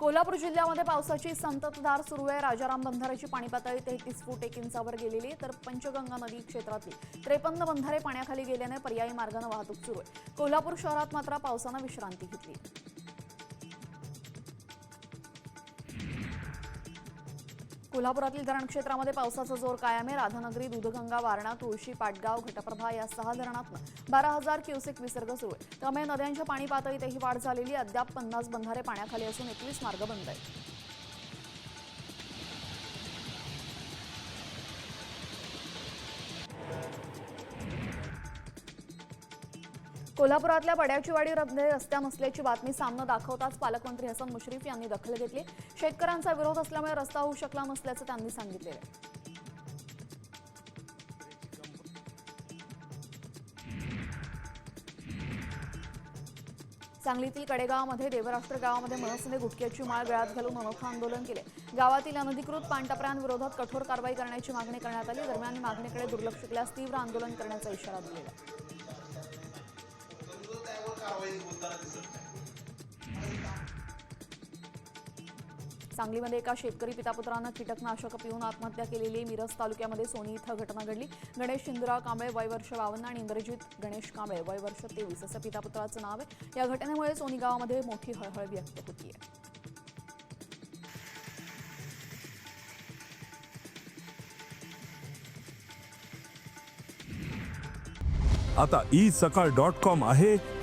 कोल्हापूर जिल्ह्यामध्ये पावसाची संततधार सुरू आहे. राजाराम बंधाऱ्याची पाणी पातळी तेहतीस फूट एक इंचावर गेलेली तर पंचगंगा नदी क्षेत्रातली त्रेपन्न बंधारे पाण्याखाली गेल्याने पर्यायी मार्गाने वाहतूक सुरू आहे. कोल्हापूर शहरात मात्र पावसानं विश्रांती घेतली कोल्हापुरातील धरण क्षेत्रामध्ये पावसाचा जोर कायम आहे. राधानगरी दूधगंगा वारणा तुळशी पाटगाव घटप्रभा या सहा धरणातनं बारा हजार क्युसेक विसर्ग सुरू आहे. त्यामुळे नद्यांच्या पाणी पातळीतही वाढ झालेली अद्याप पन्नास बंधारे पाण्याखाली असून एकवीस मार्ग बंद आहेत. कोल्हापुरातल्या पड्याचीवाडी म्हणजे रस्त्या नसल्याची बातमी सामनं दाखवताच पालकमंत्री हसन मुश्रीफ यांनी दखल घेतली. शेतकऱ्यांचा विरोध असल्यामुळे रस्ता होऊ शकला नसल्याचं त्यांनी सांगितले सांगलीतील कडेगावामध्ये देवराष्ट्र गावामध्ये मनसेने गुटख्याची माळ गळ्यात घालून अनोखं आंदोलन केले. गावातील अनधिकृत पाणटपऱ्यांविरोधात कठोर कारवाई करण्याची मागणी करण्यात आली. दरम्यान मागणीकडे दुर्लक्ष केल्यास तीव्र आंदोलन करण्याचा इशारा दिलेला सांगलीमध्ये एका शेतकरी पितापुत्रानं कीटकनाशक पिऊन आत्महत्या केलेली मिरज तालुक्यामध्ये सोनी इथं घटना घडली. गणेश इंदिरा कांबळे वय वर्ष बावन्न आणि इंद्रजित गणेश कांबळे वय वर्ष तेवीस असं पितापुत्राचं नाव आहे. या घटनेमुळे सोनी गावामध्ये मोठी हळहळ व्यक्त होतीये. आता ई सकाळ डॉट कॉम आहे.